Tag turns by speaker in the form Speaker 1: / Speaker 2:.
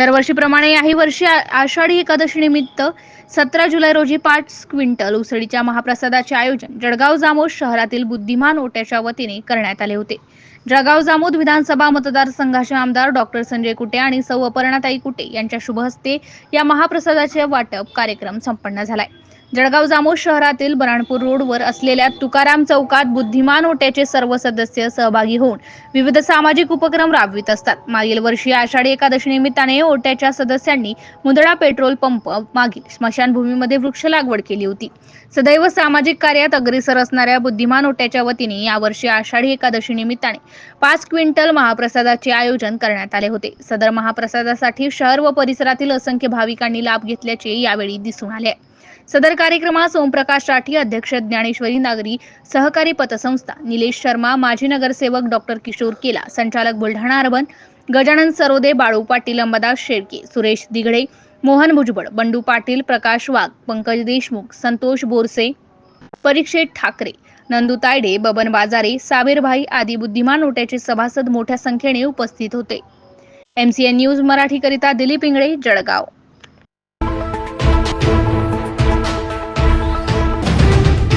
Speaker 1: दरवर्षीप्रमाणे याही वर्षी आषाढी एकादशी निमित्त सतरा जुलै रोजी पाच क्विंटल उसळीच्या महाप्रसादाचे आयोजन जळगाव जामोद शहरातील बुद्धिमान ओट्याच्या वतीने करण्यात आले होते. जळगाव जामोद विधानसभा मतदारसंघाचे आमदार डॉक्टर संजय कुटे आणि सौ अपर्णाताई कुटे यांच्या शुभ हस्ते या महाप्रसादाचे वाटप कार्यक्रम संपन्न झालाय. जळगाव जामोद शहरातील बराणपूर रोडवर असलेल्या तुकाराम चौकात बुद्धिमान ओट्याचे सर्व सदस्य सहभागी होऊन विविध सामाजिक उपक्रम राबवित असतात. मागील वर्षी आषाढी एकादशी निमित्ताने ओट्याच्या सदस्यांनी मुंदडा पेट्रोल पंप मागील स्मशानभूमीमध्ये वृक्ष लागवड केली होती. सदैव सामाजिक कार्यात अग्रेसर असणाऱ्या बुद्धिमान ओट्याच्या वतीने यावर्षी आषाढी एकादशी निमित्ताने पाच क्विंटल महाप्रसादाचे आयोजन करण्यात आले होते. सदर महाप्रसादासाठी शहर व परिसरातील असंख्य भाविकांनी लाभ घेतल्याचे यावेळी दिसून आले सदर कार्यक्रमास ओमप्रकाश राठी अध्यक्ष ज्ञानेश्वरी नागरी सहकारी पतसंस्था निलेश शर्मा माजी नगरसेवक डॉक्टर किशोर केला संचालक बुलढाणा अर्बन गजानन सरोदे बाळू पाटील अंबादास शेळके सुरेश दिघडे मोहन भुजबळ बंडू पाटील प्रकाश वाघ पंकज देशमुख संतोष बोरसे परीक्षित ठाकरे नंदू तायडे बबन बाजारे साबीरभाई आदी बुद्धिमान ओट्याचे सभासद मोठ्या संख्येने उपस्थित होते. एमसीएन न्यूज मराठीकरिता दिलीप इंगळे जळगाव.